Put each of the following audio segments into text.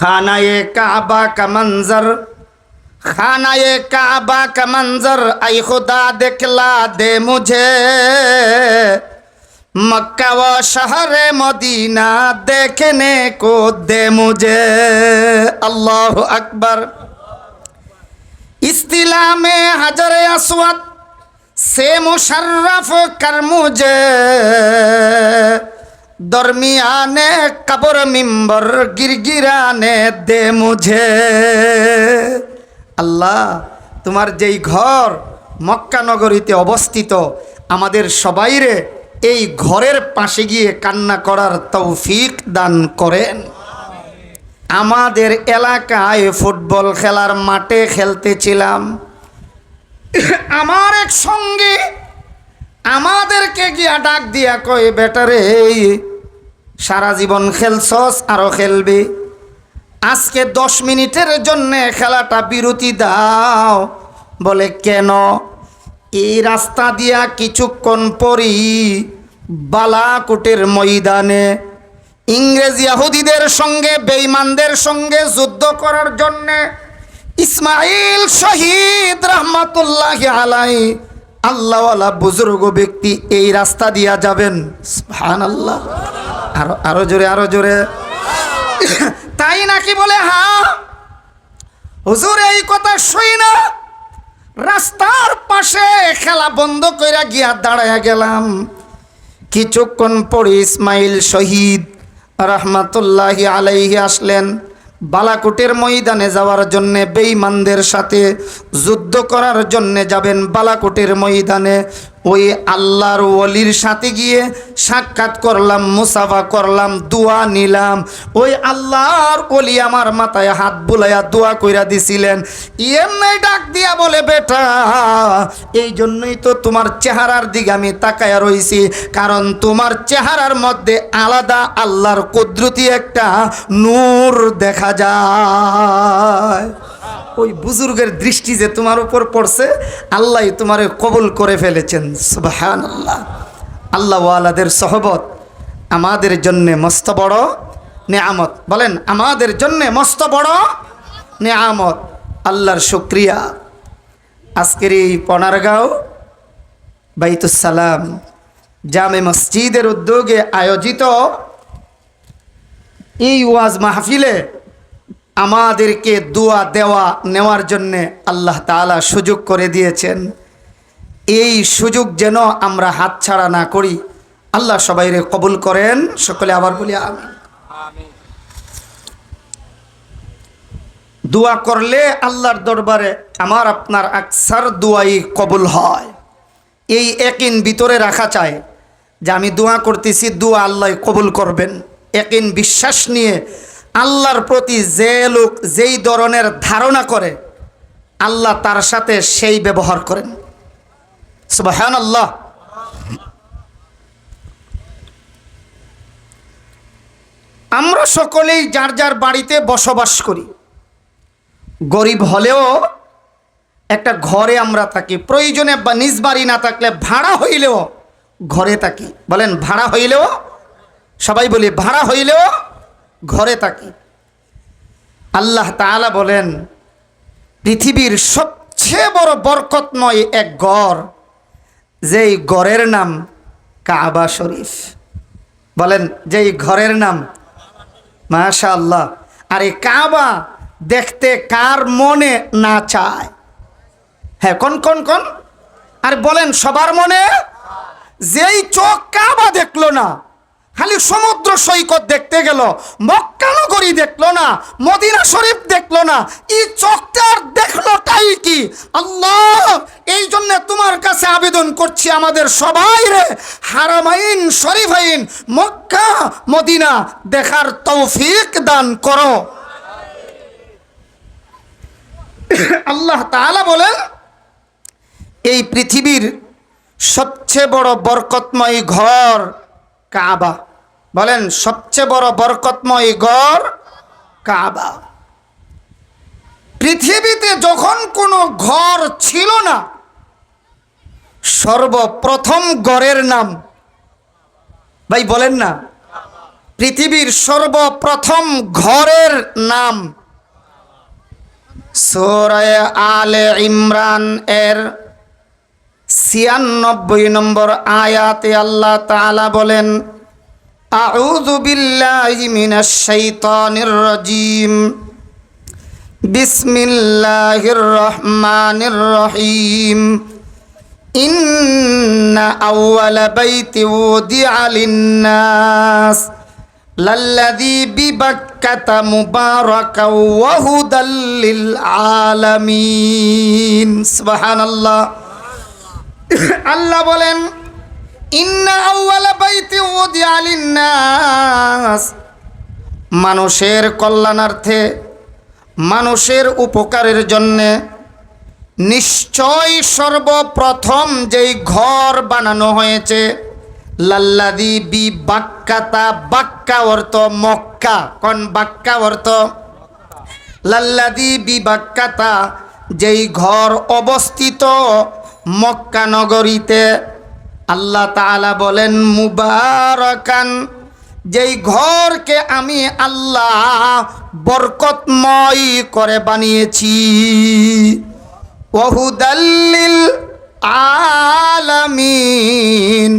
خانہ کعبہ کا منظر، خانہ کعبہ کا منظر، اے خدا دکھلا دے مجھے۔ مکہ و شہر مدینہ دیکھنے کو دے مجھے۔ اللہ اکبر۔ استلا میں حجر اسود سے مشرف کر مجھے۔ দরমিয়ানে কাপড় মিম্বর গিরগিরানে দে মুঝে। আল্লাহ, তোমার যেই ঘর মক্কানগরীতে অবস্থিত, আমাদের সবাইরে এই ঘরের পাশে গিয়ে কান্না করার তৌফিক দান করেন। আমাদের এলাকায় ফুটবল খেলার মাঠে খেলতেছিলাম। আমার এক সঙ্গে আমাদেরকে গিয়া ডাক দিয়া কয় বেটারে সারা জীবন খেলছস আরও খেলবি। আজকে দশ মিনিটের জন্য খেলাটা বিরতি দাও। বলে, কেন? এই রাস্তা দিয়া কিছুক্ষণ পরই বালাকুটের ময়দানে ইংরেজ ইয়াহুদিদের সঙ্গে, বেঈমানদের সঙ্গে যুদ্ধ করার জন্যে ইসমাইল শহীদ রহমতুল্লাহ আলাই আল্লাহওয়ালা বুজুর্গ ব্যক্তি এই রাস্তা দিয়া যাবেন। হান আল্লাহ আরও আরও জোরে আরও জোরে। তাই নাকি বলে, হা? হুজুর, এই কথা শুই না। রাস্তার পাশে খেলা বন্ধ কইরা গিয়া দাঁড়ায়া গেলাম। কিছুক্ষণ পরে ইসমাইল শহীদ রহমাতুল্লাহি আলাইহি আসলেন। বালাকোটের ময়দানে যাওয়ার জন্যে বেঈমানদের সাথে যুদ্ধ করার জন্যে যাবেন বালাকোটের ময়দানে। ওই আল্লাহর ওলির সাথে গিয়ে সাক্ষাৎ করলাম, মুসাফা করলাম, দোয়া নিলাম। ওই আল্লাহর ওলি আমার মাথায় হাত বুলাইয়া দোয়া কইরা দিছিলেন, এমনি ডাক দিয়া বলে, বেটা, এই জন্যই তো তোমার চেহারার দিকে আমি তাকায়া রইছি, কারণ তোমার চেহারার মধ্যে আলাদা আল্লাহর কুদরতি একটা নূর দেখা যায়। ওই বুজুর্গের দৃষ্টি যে তোমার উপর পড়ছে, আল্লাহ তোমারে কবুল করে ফেলেছেন। সুবাহান আল্লাহ আল্লাহ ওয়ালাদের সহবত, আমাদের জন্যে মস্ত বড় নেয়ামত। বলেন, আমাদের জন্যে মস্ত বড় নেয়ামত। আল্লাহর শুক্রিয়া। আজকের এই পনারগাঁও বাইতুসালাম জামে মসজিদের উদ্যোগে আয়োজিত এই ওয়াজ মাহফিলে আমাদেরকে দোয়া, দেওয়া নেওয়ার জন্যে আল্লাহ তাআলা সুযোগ করে দিয়েছেন। এই সুযোগ যেন আমরা হাতছাড়া না করি। আল্লাহ সবাইরে কবুল করেন। সকলে আবার বলি আমি দোয়া করলে আল্লাহর দরবারে আমার, আপনার আকসার দোয়াই কবুল হয়। এই একিন ভিতরে রাখা চায় যে আমি দোয়া করতেছি, দোয়া আল্লাহ কবুল করবেন। একিন বিশ্বাস নিয়ে আল্লাহর প্রতি যে লোক যেই ধরনের ধারণা করে, আল্লাহ তার সাথে সেই ব্যবহার করেন। সুবাহান আল্লাহ আমরা সকলেই যার যার বাড়িতে বসবাস করি। গরিব হলেও একটা ঘরে আমরা থাকি। প্রয়োজনে বা নিজ বাড়ি না থাকলে ভাড়া হইলেও ঘরে থাকি। বলেন, ভাড়া হইলেও, সবাই বলি, ভাড়া হইলেও ঘরে থাকি। আল্লাহ তাআলা বলেন, পৃথিবীর সবচেয়ে বড় বরকতময় এক গড় যেই গড়ের নাম কাবা শরীফ। বলেন, যেই ঘরের নাম মাশা আল্লাহ আর এই কাবা দেখতে কার মনে না চায়? হ্যাঁ কোন কোন কোন? আর বলেন, সবার মনে? যেই চোখ কাবা দেখল না খালি সমুদ্র সৈকত দেখতে গেল মক্কানগরী দেখল না, মদিনা শরীফ দেখল না, এই চোখটার দেখলোটাই কি? আল্লাহ, এই জন্য তোমার কাছে আবেদন করছি আমাদের সবাই রে, হারামাইন, শরীফাইন, মক্কা, মদিনা দেখার তৌফিক দান করো। আল্লাহ তাআলা বলেন, এই পৃথিবীর সবচেয়ে বড় বরকতময় ঘর কাবা। বলেন, সবচেয়ে বড় বরকতময় ঘর কাবা। পৃথিবীতে যখন কোনো ঘর ছিল না, সর্বপ্রথম গড়ের নাম, ভাই বলেন না, পৃথিবীর সর্বপ্রথম ঘরের নাম সোরায় আলে ইমরান এর ছিয়ানব্বই নম্বর আয়াতে আল্লাহ তাআলা বলেন আউযু বিল্লাহি মিনাশ শাইতানির রাজিম বিসমিল্লাহির রহমানির রহিম إن أول بيت وضع للناس للذي ببكة مباركا وهدى للعالمين سبحان الله আল্লাহ বলেন মানুষের কল্যাণার্থে, মানুষের উপকারের জন্যে নিশ্চয় সর্বপ্রথম যেই ঘর বানানো হয়েছে লাল্লাদি বি বাক্কাতা, বাক্কা অর্থ মক্কা। কোন বাক্কা অর্থ? লাল্লাদি বি বাক্কাতা, যেই ঘর অবস্থিত মক্কা নগরীতে। আল্লাহ তাআলা বলেন, মুবারকান, যেই ঘরকে আমি আল্লাহ বরকতময় করে বানিয়েছি ওহুদাল্লিল আলামিন,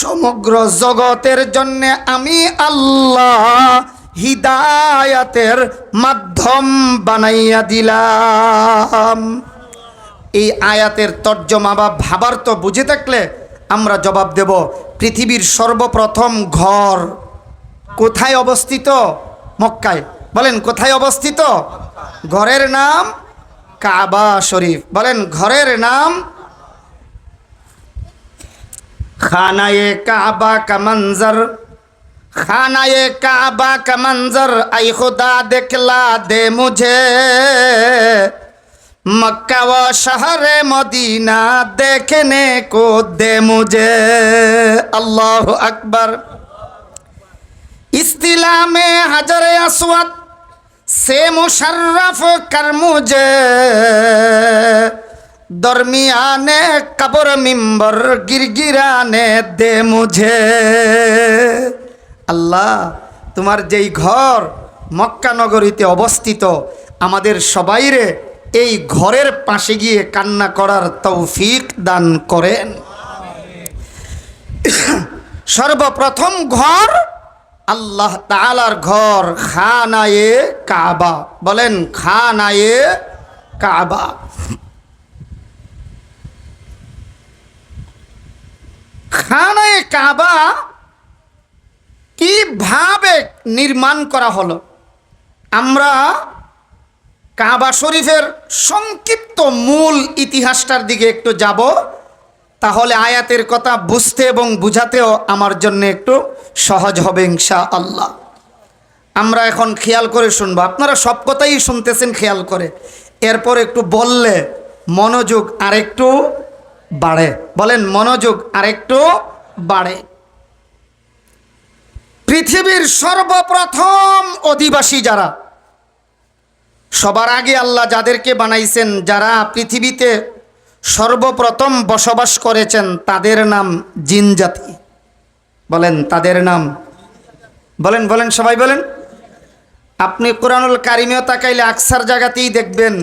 সমগ্র জগতের জন্য আমি আল্লাহ হিদায়াতের মাধ্যম বানাইয়া দিলাম। এই আয়াতের তর্জমা বা ভাবার তো বুঝে থাকলে আমরা জবাব দেব, পৃথিবীর সর্বপ্রথম ঘর কোথায় অবস্থিত? মক্কায়। বলেন, কোথায় অবস্থিত? ঘরের নাম কাবা শরীফ। বলেন, ঘরের নাম খানায়ে কাবা কা মঞ্জর খানায়ে কাবা কামঞ্জর আই খুদা দেখলা দে মুঝে। মক্কা ও শহরে মদিনা দেখে নে কো দে মুজে আল্লাহ আকবর। ইস্তিলামে হাজারে আসওয়াত, সে মুশাররফ কর মুজে দরমিয়ানে কবর মিম্বর গিরগিরানে দে মুঝে। আল্লাহ, তোমার যেই ঘর মক্কা নগরীতে অবস্থিত, আমাদের সবাইরে এই ঘরের পাশে গিয়ে কান্না করার তৌফিক দান করেন। সর্বপ্রথম ঘর আল্লাহ তালার ঘর খানায়ে কাবা। বলেন, খানায়ে কাবা। খানায়ে কাবা কীভাবে নির্মাণ করা হলো? আমরা কাবা শরীফের সংক্ষিপ্ত মূল ইতিহাসটার দিকে একটু যাব, তাহলে আয়াতের কথা বুঝতে এবং বুঝাতেও আমার জন্য একটু সহজ হবে ইনশা আল্লাহ আমরা এখন খেয়াল করে শুনব। আপনারা সব কথাই শুনতেছেন খেয়াল করে। এরপর একটু বললে মনোযোগ আরেকটু বাড়ে। বলেন, মনোযোগ আরেকটু বাড়ে। পৃথিবীর সর্বপ্রথম অধিবাসী যারা? সবার আগে আল্লাহ যাদেরকে বানাইছেন, যারা পৃথিবীতে সর্বপ্রথম বসবাস করেছেন, তাদের নাম জিন জাতি। বলেন, তাদের নাম। বলেন বলেন, সবাই বলেন। আপনি কোরআনুল কারিমেও তাকাইলে আকসার জায়গাতেই দেখবেন,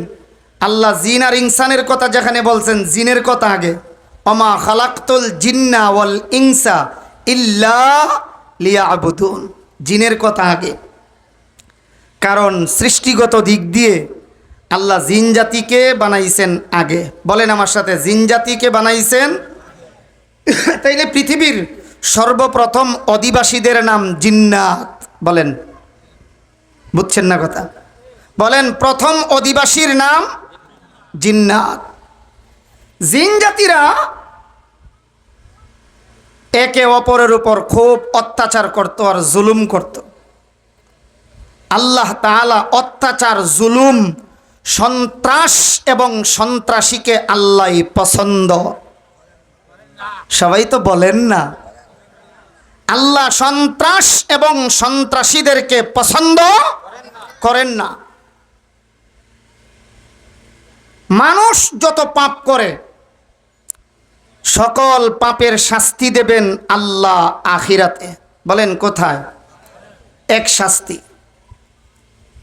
আল্লাহ জিন আর ইনসানের কথা যেখানে বলছেন, জিনের কথা আগে। অমা খালাক্তুল জিন্না ওয়াল ইনসা ইল্লা লিয়া আবুদুন জিনের কথা আগে। কারণ সৃষ্টিগত দিক দিয়ে আল্লাহ জিন জাতিকে বানাইছেন আগে। বলেন আমার সাথে, জিন জাতিকে বানাইছেন? তাইলে পৃথিবীর সর্বপ্রথম অধিবাসীদের নাম জিন্নাত বলেন। বুঝছেন না কথা? বলেন প্রথম অধিবাসীর নাম জিন্নাত। জিন জাতিরা একে অপরের উপর খুব অত্যাচার করত আর জুলুম করত। আল্লাহ তাআলা অত্যাচার, জুলুম, সন্ত্রাস এবং সন্ত্রাসীকে আল্লাহ পছন্দ। সবাই তো বলেন না। আল্লাহ সন্ত্রাস এবং সন্ত্রাসীদেরকে পছন্দ করেন না। মানুষ যত পাপ করে, সকল পাপের শাস্তি দেবেন আল্লাহ আখিরাতে। বলেন কোথায়? এক শাস্তি।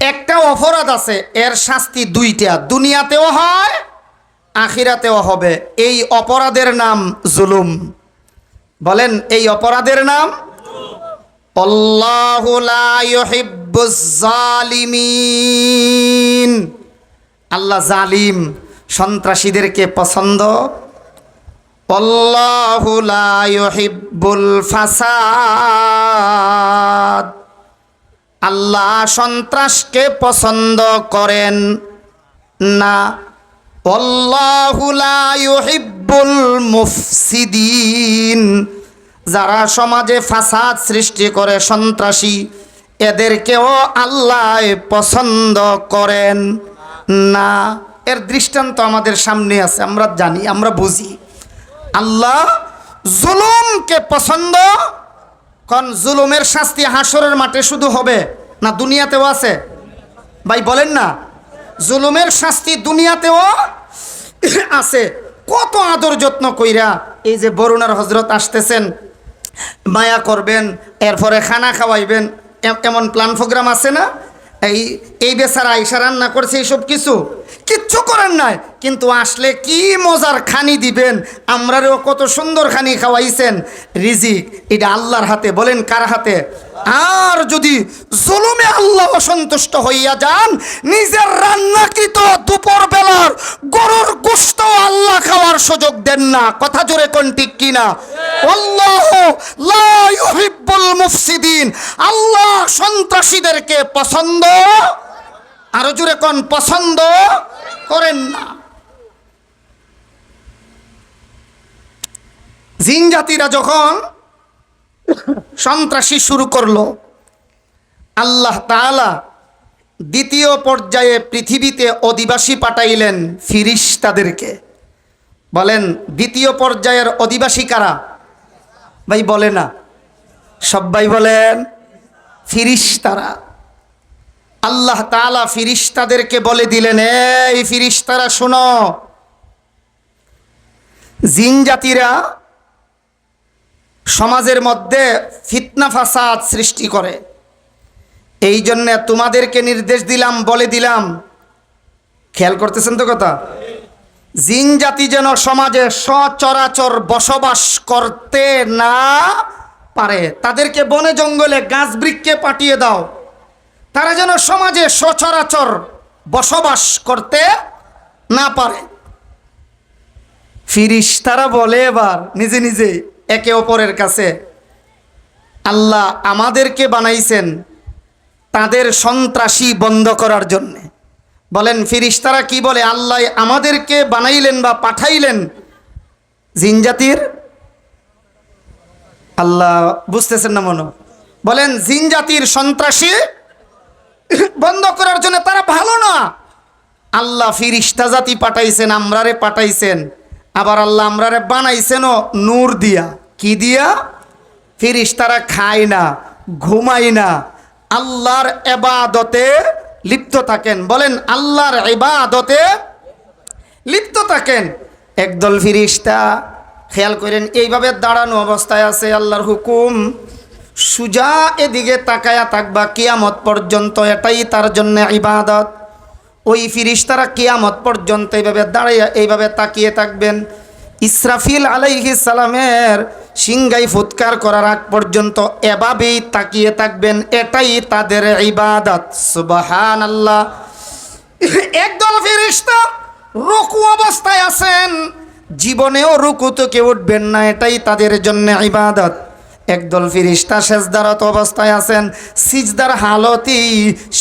একটা অপরাধ আছে, এর শাস্তি দুইটা। দুনিয়াতেও হয়, আখিরাতেও হবে। এই অপরাধের নাম জুলুম। বলেন, এই অপরাধের নাম? আল্লাহু জালিম, সন্ত্রাসীদেরকে পছন্দ। আল্লাহু লা ইউহিব্বুল ফাসাদ। আল্লাহ সন্ত্রাসকে পছন্দ করেন না। আল্লাহু লা মুফসিদিন। যারা সমাজে ফাসাদ সৃষ্টি করে সন্ত্রাসী, এদেরকেও আল্লাহ পছন্দ করেন না। এর দৃষ্টান্ত আমাদের সামনে আছে, আমরা জানি, আমরা বুঝি। আল্লাহ জুলুমকে পছন্দ কোন জুলুমের শাস্তি হাসরের মাঠে শুধু হবে না দুনিয়াতেও আছে? ভাই, বলেন না। জুলুমের শাস্তি দুনিয়াতেও আছে। কত আদর যত্ন কইরা এই যে বরুণার হজরত আসতেছেন, মায়া করবেন, এরপরে খানা খাওয়াইবেন এমন প্ল্যান প্রোগ্রাম আছে না? এই এই বেচারা আইসা রান্না করছে এইসব কিছু। কিচ্ছু করেন নাই। কিন্তু আসলে কি মজার খানি দিবেন? আমরারেও কত সুন্দর খানি খাওয়াইছেন। রিজিক, এটা আল্লাহর হাতে। বলেন কার হাতে? আর যদি জুলুমে আল্লাহ অসন্তুষ্ট হইয়া যান, নিজের রান্নাকৃত দুপুর বেলার গরুর গোস্ত আল্লাহ খাওয়ার সুযোগ দেন না। কথা জোরে কোন ঠিক কিনা? আল্লাহ সন্ত্রাসীদেরকে পছন্দ, আরও জোরে কোন পছন্দ করেন না। জিন জাতিরা যখন সন্ত্রাসী শুরু করল, আল্লাহ তাআলা দ্বিতীয় পর্যায়ে পৃথিবীতে অধিবাসী পাঠাইলেন ফিরিস তাদেরকে বলেন, দ্বিতীয় পর্যায়ের অধিবাসী কারা? ভাই বলে না। সবাই বলেন, ফিরিস্তারা। আল্লাহ তাআলা ফিরিস্তাদেরকে বলে দিলেন, এই ফিরিস্তারা, শোনো। জিন জাতিরা সমাজের মধ্যে ফিতনা ফাসাদ সৃষ্টি করে। এই জন্যে তোমাদেরকে নির্দেশ দিলাম, বলে দিলাম। খেয়াল করতেছেন তো কথা? জিন জাতি যেন সমাজে সচরাচর বসবাস করতে না পারে। তাদেরকে বনে জঙ্গলে গাছ বৃক্ষে পাঠিয়ে দাও। তারা যেন সমাজে সচরাচর বসবাস করতে না পারে। ফিরিস তারা বলে এবার, নিজে নিজে, একে অপরের কাছে, আল্লাহ আমাদেরকে বানাইছেন তাদের সন্ত্রাসী বন্ধ করার জন্যে। বলেন, ফিরিস্তারা কি বলে? আল্লাহ আমাদেরকে বানাইলেন বা পাঠাইলেন জিনজাতির? আল্লাহ, বুঝতেছেন না মনো? বলেন, জিনজাতির সন্ত্রাসী বন্ধ করার জন্য তারা ভালো না। আল্লাহ ফিরিস্তা জাতি পাঠাইছেন, আমরারে পাঠাইছেন। আবার আল্লাহ আমরারে বানাইছেনও নূর দিয়া। কি দিয়া? ফিরিস্তারা খায় না, ঘুমায় না। আল্লাহর এবাদতে লিপ্ত থাকেন। বলেন, আল্লাহর ইবাদতে লিপ্ত থাকেন। একদল ফিরিস্তা, খেয়াল করেন, এইভাবে দাঁড়ানো অবস্থায় আছে, আল্লাহর হুকুম। সুজা এদিকে তাকায়া থাকবা, কিয়ামত পর্যন্ত এটাই তার জন্য ইবাদত। ওই ফিরিস্তারা কিয়ামত পর্যন্ত এইভাবে দাঁড়াইয়া, এইভাবে তাকিয়ে থাকবেন। ইসরাফিল আলাইহি সালামের সিংগাই ফুৎকার করার আগ পর্যন্ত এভাবেই তাকিয়ে থাকবেন, এটাই তাদের ইবাদত। সুবাহান আল্লাহ একদল ফিরিস্তা রুকু অবস্থায় আছেন, জীবনেও রুকু তো উঠবেন না, এটাই তাদের জন্য ইবাদত। একদল ফিরিস্তা সেজদারত অবস্থায় আছেন, সিজদার হালতেই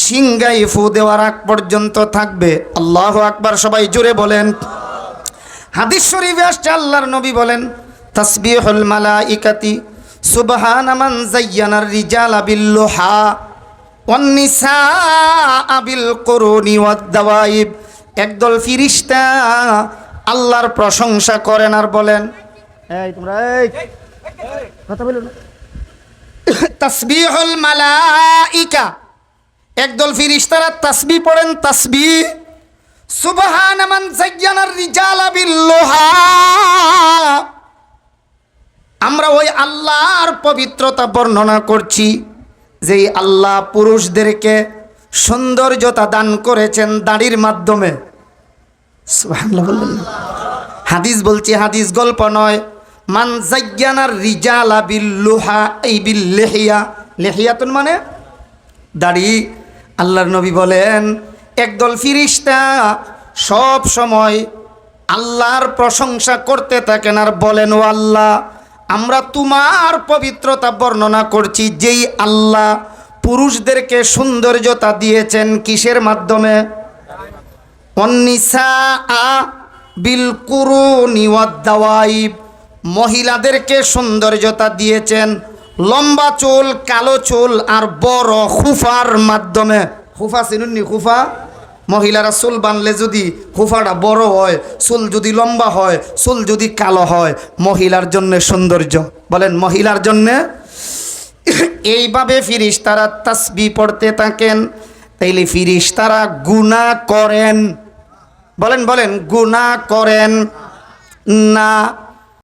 সিংগাই ফু দেওয়ার আগ পর্যন্ত থাকবে। আল্লাহ আকবার সবাই জুড়ে বলেন। হাদিস শরীফে আসছে, আল্লাহর নবী বলেন, তাসবিহুল মালাইকাতি, সুবহান মান জায়্যানার রিজালা বিল্লুহা ওয়ান্নিসা আবিল করুনি ওয়াদ্দাওয়াইব একদল ফিরিস্তা আল্লাহর প্রশংসা করেন আর বলেন, এই তোমরা, এই, কথা বলো তাসবিহুল মালাইকা, একদল ফিরিস্তারা তাসবি পড়েন, তাসবি সুবহান মান জায়্যানার রিজালা বিল্লুহা। আমরা ওই আল্লাহর পবিত্রতা বর্ণনা করছি, যেই আল্লাহ পুরুষদেরকে সৌন্দর্যতা দান করেছেন দাড়ির মাধ্যমে। হাদিস বলছি, হাদিস গল্প নয়। মান জাজ্ঞানার রিজালা বিল লোহা এই বিল লেহিয়া লেহিয়াতুন মানে দাড়ি। আল্লাহর নবী বলেন একদল ফিরিস্তা সব সময় আল্লাহর প্রশংসা করতে থাকেন আর বলেন, ও আল্লাহ, আমরা তোমার পবিত্রতা বর্ণনা করছি, যেই আল্লাহ পুরুষদেরকে সৌন্দর্যতা দিয়েছেন কিসের মাধ্যমে? অন্নিসা আ মহিলাদেরকে সৌন্দর্যতা দিয়েছেন লম্বা চুল, কালো চুল আর বড় খুফার মাধ্যমে। খুফা চিনুননি খুফা মহিলারা চুল বানলে যদি খুফাটা বড় হয়, চুল যদি লম্বা হয়, চুল যদি কালো হয়, মহিলার জন্য সৌন্দর্য। বলেন, মহিলার জন্যে? এইভাবে ফিরিস তারা তাসবি পড়তে থাকেন, তাইলে ফিরিস তারা গুণা করেন। বলেন বলেন গুণা করেন না।